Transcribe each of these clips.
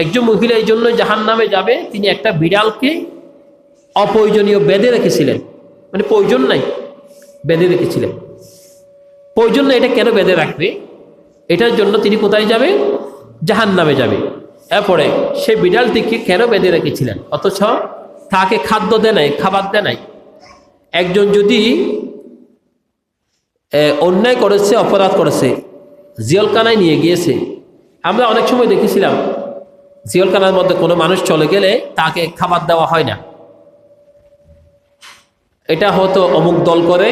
একজন মহিলা এই জন্য জাহান নামে যাবে, তিনি একটা বিড়ালকে অপ্রয়োজনীয় বেঁধে রেখেছিলেন। মানে প্রয়োজন নাই, বেঁধে রেখেছিলেন। প্রয়োজন এটা কেন বেঁধে রাখবে? এটার জন্য তিনি কোথায় যাবে? জাহান নামে যাবে। এরপরে সে বিড়ালটিকে কেন বেঁধে রেখেছিলেন? অথচ তাকে খাদ্য দেয় নাই, খাবার দেয় নাই। একজন যদি অন্যায় করেছে, অপরাধ করেছে জিয়লকানায় নিয়ে গিয়েছে। আমরা অনেক সময় দেখেছিলাম জিয়লকানার মধ্যে কোনো মানুষ চলে গেলে তাকে খাবার দেওয়া হয় না। এটা হতো অমুক দল করে,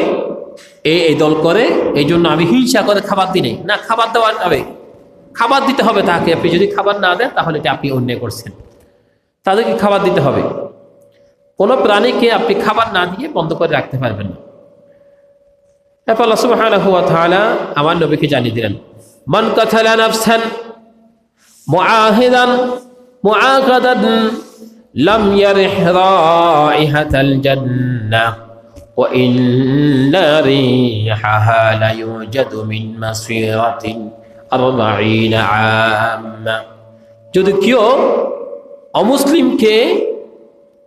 এ এই দল করে এই জন্য আমি হিংসা করে খাবার দিই। না, খাবার দেওয়া যাবে। খাবার দিতে হবে তাকে। আপনি যদি খাবার না দেন, তাহলে এটা আপনি অন্যায় করছেন। তাদেরকে খাবার দিতে হবে। কোনো প্রাণীকে আপনি খাবার না দিয়ে বন্ধ করে রাখতে পারবেন না। তাআলা আমার নবীকে জানিয়ে দিলেন, মান মুআহিদান যদি কেউ অমুসলিমকে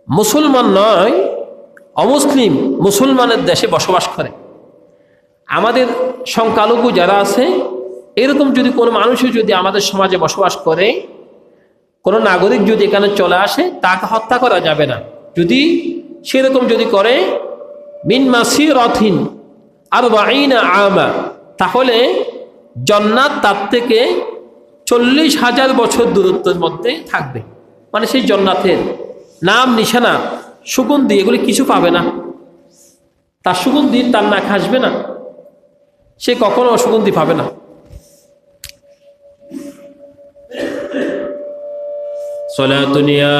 মুসলমান নয়, অমুসলিম মুসলমানের দেশে বসবাস করে, আমাদের সংখ্যালঘু যারা আছে, এরকম যদি কোনো মানুষও যদি আমাদের সমাজে বসবাস করে কোনো নাগরিক যদি এখানে চলে আসে, তাকে হত্যা করা যাবে না। যদি সেরকম যদি করে, মিন আর আমা, তাহলে জন্নাত তার থেকে চল্লিশ হাজার বছর দূরত্বের মধ্যে থাকবে। মানে সেই জন্নাতের নাম, নিশানা, সুগন্ধি, এগুলি কিছু পাবে না। তার সুগন্ধি তার নাক হাসবে না। সে কখনো অসুগন্ধি পাবে না। صلاة يا